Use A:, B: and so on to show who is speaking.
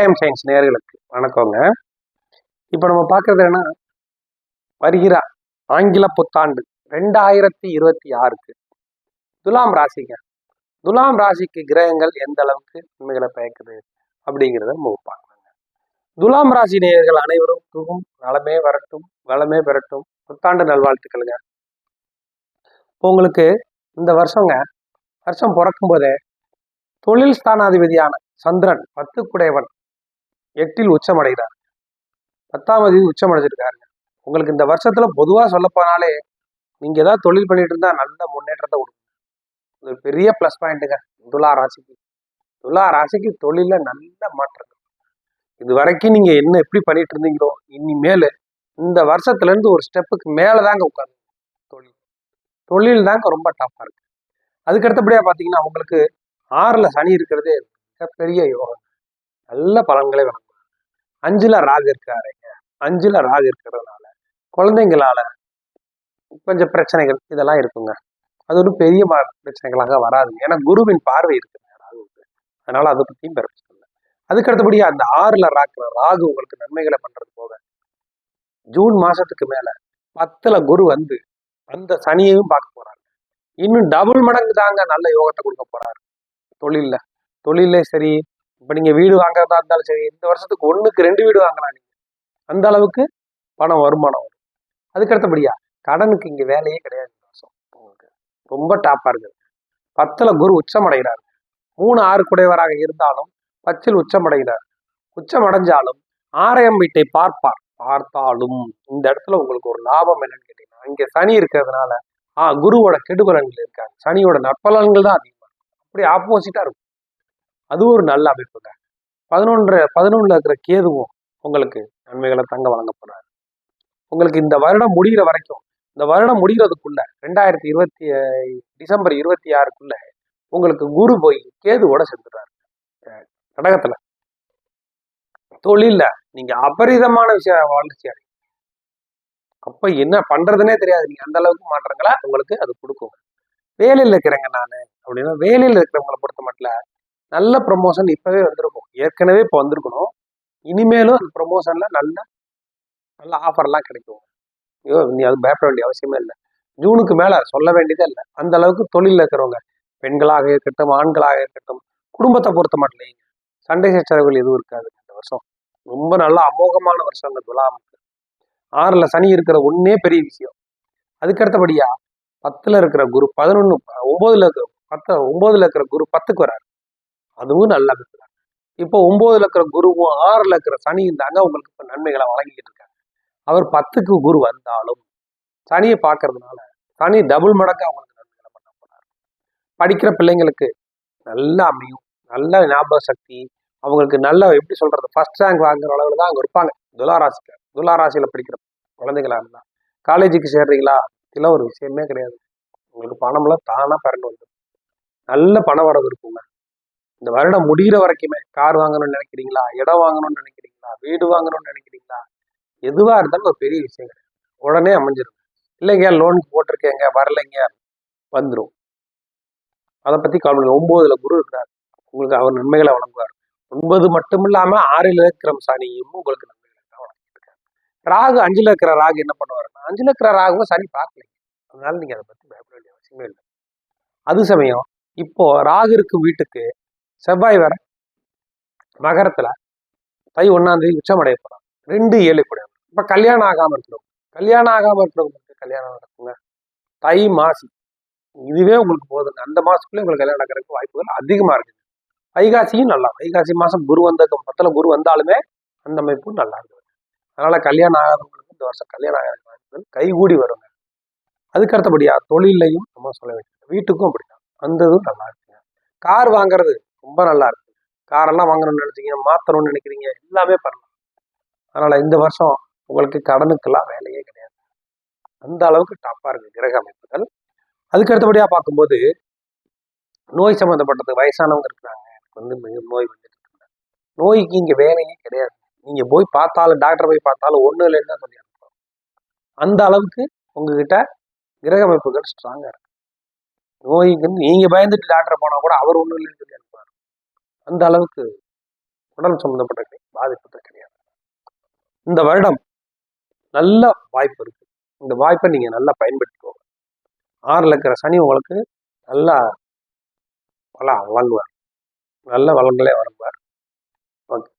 A: Time science நேர்களுக்கு வணக்கங்க. இப்போ நம்ம பார்க்கறது என்ன வருகிற ஆங்கில புத்தாண்டு ரெண்டாயிரத்தி இருபத்தி ஆறுக்கு துலாம் ராசிங்க. துலாம் ராசிக்கு கிரகங்கள் எந்த அளவுக்கு நன்மைகளை பயக்குது அப்படிங்கிறத நம்ம பார்க்கலாங்க துலாம் ராசி நேயர்கள் அனைவருக்கும் நலமே வரட்டும் வளமே பெறட்டும். புத்தாண்டு நல்வாழ்த்துக்களுங்க. இப்போ உங்களுக்கு இந்த வருஷங்க வருஷம் பிறக்கும் போதே தொழில் ஸ்தானாதிபதியான சந்திரன் பத்து குடையவன் எட்டில் உச்சமடைகிறார். பத்தாம் தேதி உச்சமடைஞ்சிருக்காருங்க. உங்களுக்கு இந்த வருஷத்துல பொதுவா சொல்லப்போனாலே நீங்க ஏதாவது தொழில் பண்ணிட்டு இருந்தா நல்ல முன்னேற்றத்தை கொடுக்கும். இது பெரிய ப்ளஸ் பாயிண்ட்டுங்க துலா ராசிக்கு. துலா ராசிக்கு தொழில நல்ல மாற்றங்கள். இது வரைக்கும் நீங்க என்ன எப்படி பண்ணிட்டு இருந்தீங்களோ இனிமேல் இந்த வருஷத்துல இருந்து ஒரு ஸ்டெப்புக்கு மேலதாங்க உட்காந்து தொழில். தொழில் தாங்க ரொம்ப டஃப்பா இருக்கு. அதுக்கு அடுத்தபடியா பாத்தீங்கன்னா உங்களுக்கு ஆறுல சனி இருக்கிறதே மிகப்பெரிய யோகம். நல்ல பலன்களை வழங்கும் அஞ்சுல ராகு இருக்காருங்க. அஞ்சுல ராகு இருக்கிறதுனால குழந்தைங்களால கொஞ்சம் பிரச்சனைகள் இதெல்லாம் இருக்குங்க. அது ஒரு பெரிய பிரச்சனைகளாக வராது ஏன்னா குருவின் பார்வை இருக்குங்க. ராகுவுக்கு அதனால அதை பத்தியும் பெருமை சொல்லல அதுக்கு அந்த ஆறுல ராக்குற ராகு உங்களுக்கு நன்மைகளை பண்றது போக ஜூன் மாசத்துக்கு மேல பத்துல குரு வந்து அந்த சனியையும் பார்க்க போறாரு. இன்னும் டபுள் மடங்கு தாங்க நல்ல யோகத்தை கொடுக்க போறாரு. தொழில்ல. தொழிலே சரி இப்போ நீங்கள் வீடு வாங்குறதா இருந்தாலும் சரி இந்த வருஷத்துக்கு ஒண்ணுக்கு ரெண்டு வீடு வாங்கலாம் நீங்கள் அந்த அளவுக்கு பணம் வருமானம் வரும். அதுக்கு அடுத்தபடியா கடனுக்கு இங்கே வேலையே கிடையாது இந்த வருஷம். உங்களுக்கு ரொம்ப டாப்பாக இருக்குது. பத்தில் குரு உச்சமடைகிறார். மூணு ஆறு குடைவராக இருந்தாலும் பத்தில் உச்சமடைகிறார். உச்சமடைஞ்சாலும் ஆலயம் வீட்டை பார்ப்பார். பார்த்தாலும் இந்த இடத்துல உங்களுக்கு ஒரு லாபம் என்னன்னு கேட்டீங்கன்னா இங்கே சனி இருக்கிறதுனால ஆ குருவோட கெடுபலன்கள் இருக்காங்க. சனியோட நற்பலன்கள் தான் அதிகமாக இருக்கும் அப்படி ஆப்போசிட்டாக இருக்கும். அது ஒரு நல்ல அமைப்புங்க. பதினொன்று பதினொன்றுல இருக்கிற கேதுவும் உங்களுக்கு நன்மைகளை தங்க வழங்க போறாரு. உங்களுக்கு இந்த வருடம் முடிகிற வரைக்கும் இந்த வருடம் முடிகிறதுக்குள்ள ரெண்டாயிரத்தி இருபத்தி டிசம்பர் இருபத்தி ஆறுக்குள்ள உங்களுக்கு குரு போய் கேதுவோட சேர்ந்துடுறாரு. கடகத்துல. தொழில நீங்க அபரிதமான விஷயம் வளர்ச்சி அடையும் அப்ப என்ன பண்றதுனே தெரியாது. நீங்க அந்த அளவுக்கு மாற்றங்களை? உங்களுக்கு அது கொடுக்கும் வேலையில் இருக்கிறேங்க நான். அப்படின்னா வேலையில் இருக்கிறவங்களை பொறுத்த மட்டும் நல்ல ப்ரொமோஷன் இப்போவே வந்திருக்கும். ஏற்கனவே இப்போ வந்திருக்கணும். இனிமேலும் அந்த ப்ரொமோஷனில் நல்ல நல்ல ஆஃபர்லாம் கிடைக்கும். ஐயோ நீ அது பயப்பட வேண்டிய அவசியமே இல்லை. ஜூனுக்கு மேலே சொல்ல வேண்டியதே இல்லை. அந்த அளவுக்கு தொழிலில் இருக்கிறவங்க பெண்களாக இருக்கட்டும் ஆண்களாக இருக்கட்டும் குடும்பத்தை பொறுத்த மட்டும் சண்டை சச்சரவுகள் எதுவும் இருக்காது இந்த வருஷம். ரொம்ப நல்ல அமோகமான வருஷம் அந்த துலாமுக்கு ஆறில் சனி இருக்கிற ஒன்றே பெரிய விஷயம். அதுக்கு பத்தில் இருக்கிற குரு பதினொன்று ஒம்போதில் இருக்கிற பத்து ஒம்போதில் இருக்கிற குரு பத்துக்கு வராரு. அதுவும் நல்ல அமைப்பு தான் இப்போ ஒன்பதுல இருக்கிற குருவும் ஆறுல இருக்கிற சனியும் தாங்க உங்களுக்கு இப்போ நன்மைகளை வழங்கிக்கிட்டு இருக்காங்க. அவர் பத்துக்கு குரு வந்தாலும் சனியை பார்க்கறதுனால சனி டபுள் மடங்கு அவங்களுக்கு நன்மைகளை பண்ண போறாரு. படிக்கிற பிள்ளைங்களுக்கு நல்ல அமையும் நல்ல ஞாபக சக்தி அவங்களுக்கு நல்ல எப்படி சொல்றது ஃபர்ஸ்ட் ரேங்க் வாங்குற அளவில் தான் அங்கே இருப்பாங்க. துலாராசிக்கு துலாராசியில் படிக்கிற குழந்தைங்களா இருந்தால் காலேஜுக்கு சேர்றீங்களா? இதெல்லாம் ஒரு விஷயமே கிடையாது. உங்களுக்கு பணம்லாம் தானாக பிறண்டு வந்துடும் நல்ல பண வரவு இருக்குங்க. இந்த வருடம் முடிகிற வரைக்குமே கார் வாங்கணும்னு நினைக்கிறீங்களா? இடம் வாங்கணும்னு நினைக்கிறீங்களா? வீடு வாங்கணும்னு நினைக்கிறீங்களா? எதுவா இருந்தாலும் ஒரு பெரிய விஷயம் கிடையாது. உடனே அமைஞ்சிடும் இல்லைங்க லோனுக்கு போட்டிருக்கேங்க வரலைங்க வந்துடும் அதை பத்தி கவலை ஒன்பதுல குரு இருக்கிறார். உங்களுக்கு அவர் நன்மைகளை வழங்குவார். ஒன்பது மட்டும் இல்லாம ஆறில் இருக்கிற சனியும் உங்களுக்கு நன்மைகளை தான் ராகு அஞ்சுல இருக்கிற ராகு என்ன பண்ணுவாருன்னா அஞ்சுல இருக்கிற ராகுவும் சனி பார்க்கல. அதனால நீங்க அதை பத்தி பயப்பட வேண்டிய அவசியமே இல்லை. அது சமயம் இப்போ ராகு இருக்கும் வீட்டுக்கு செவ்வாய் வர மகரத்துல தை ஒன்னாம் தேதி உச்சமடைய போறாங்க. ரெண்டு ஏழு கூட. இப்ப கல்யாணம் ஆகாம இருக்கிறவங்க கல்யாணம் ஆகாம இருக்கிறவங்களுக்கு கல்யாணம் நடக்குங்க. தை மாசி இதுவே உங்களுக்கு போதுங்க. அந்த மாசத்துக்குள்ளே உங்களுக்கு கல்யாணம் நடக்கிறதுக்கு வாய்ப்புகள் அதிகமா இருக்குது. வைகாசியும் நல்லா வைகாசி மாசம் குரு வந்ததுக்கு பத்துல குரு வந்தாலுமே அந்த அமைப்பும் நல்லா இருக்குது. அதனால கல்யாணம் ஆகாதவங்களுக்கு இந்த வருஷம் கல்யாணம் ஆகாத வாய்ப்புகள் கைகூடி வருங்க. அதுக்கு அடுத்தபடியா தொழிலையும் நம்ம சொல்ல வேண்டியது. வீட்டுக்கும் அப்படிதான். அந்த இதுவும் நல்லா இருக்குங்க. கார் வாங்குறது ரொம்ப நல்லா இருக்கு. காரெல்லாம் வாங்கணும்னு நினைச்சீங்க மாத்தணும்னு நினைக்கிறீங்க எல்லாமே பண்ணலாம். அதனால இந்த வருஷம் உங்களுக்கு கடனுக்கெல்லாம் வேலையே கிடையாது. அந்த அளவுக்கு டாப்பா இருக்கு கிரக அமைப்புகள். அதுக்கு அடுத்தபடியா பார்க்கும்போது நோய் சம்மந்தப்பட்டது வயசானவங்க இருக்கிறாங்க. எனக்கு வந்து மிக நோய் வந்துட்டு இருக்கு. நோய்க்கு இங்கே வேலையே கிடையாது. நீங்க போய் பார்த்தாலும் டாக்டர் போய் பார்த்தாலும் ஒன்று இல்லைன்னு தான் சொல்லி அனுப்புறோம். அந்த அளவுக்கு உங்ககிட்ட கிரக அமைப்புகள் ஸ்ட்ராங்காக இருக்கு. நோய்க்கு நீங்கள் பயந்துட்டு டாக்டர் போனால் கூட அவர் ஒன்றும் இல்லைன்னு அந்த அளவுக்கு உடல் சம்பந்தப்பட்ட பாதிப்புகள் கிடையாது இந்த வருடம் நல்ல வாய்ப்பு இருக்கு. இந்த வாய்ப்பை நீங்க நல்லா பயன்படுத்திக்கோங்க. ஆறில் இருக்கிற சனி உங்களுக்கு நல்லா பல வழங்குவார். நல்ல வளங்களே வழங்குவார். ஓகே.